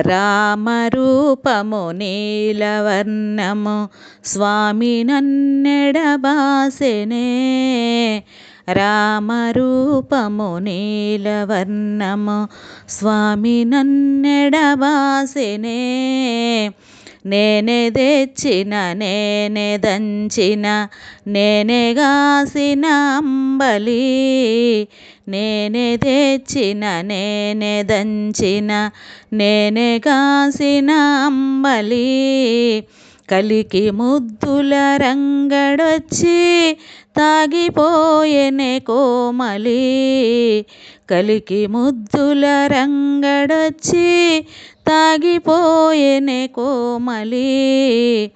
రామరూపము నీలవర్ణము స్వామి నన్నెడబాసెనే. రామరూపము నీలవర్ణము స్వామి నన్నెడబాసెనే. నేనే తెచ్చిన నేనే దంచిన నేనే గాసిన అంబలి. నేనే తెచ్చిన నేనే దంచిన నేనే కాసిన అంబలి. కలికి ముద్దుల రంగడొచ్చి తాగిపోయేనే కోమలి. కలికి ముద్దుల రంగడొచ్చి తాగిపోయేనే కోమలి.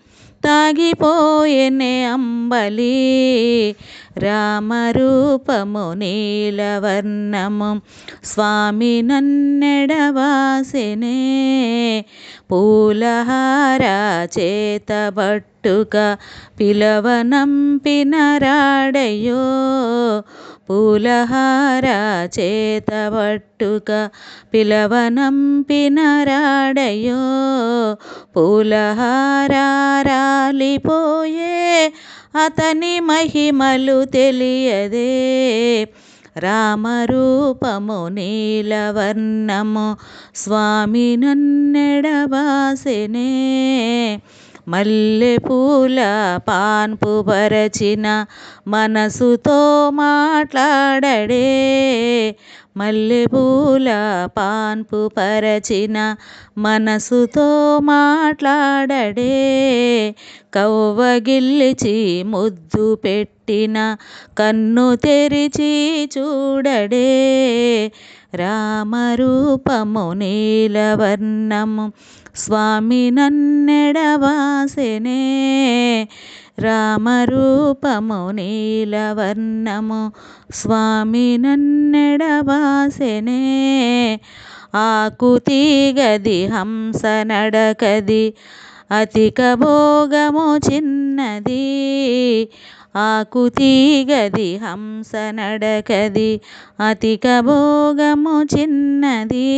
తాగిపోయేనే అంబలి. రామరూపము నీలవర్ణము స్వామి నన్నెడవాసెనే. పూలహార చేతబట్టుక పిలవనంపిన రాడయ్యో. పూలహార చేతబట్టుక పిలవనంపిన రాడయో పూలహారాలిపోయే అతని మహిమలు తెలియదే. రామరూపము నీలవర్ణము స్వామి నన్నెడబాసెనే మల్లెపూల పాన్పు బరచిన మనసుతో మాట్లాడడే. మల్లెపూల పాన్పు పరచిన మనసుతో మాట్లాడడే. కవ్వగిల్లిచి ముద్దు పెట్టిన కన్ను తెరిచి చూడడే. రామరూపము నీలవర్ణము. స్వామి నన్నెడవాసెనే రామరూపము నీలవర్ణము. స్వామి నన్నెడవాసెనే ఆకుతీగది హంస నడకది అతిక భోగము చిన్నది. ఆకు తీగది హంస నడకది అతిక భోగము చిన్నది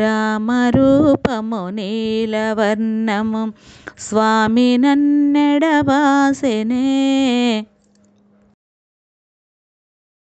రామరూపము నీలవర్ణము స్వామి నన్నెడబాసెనే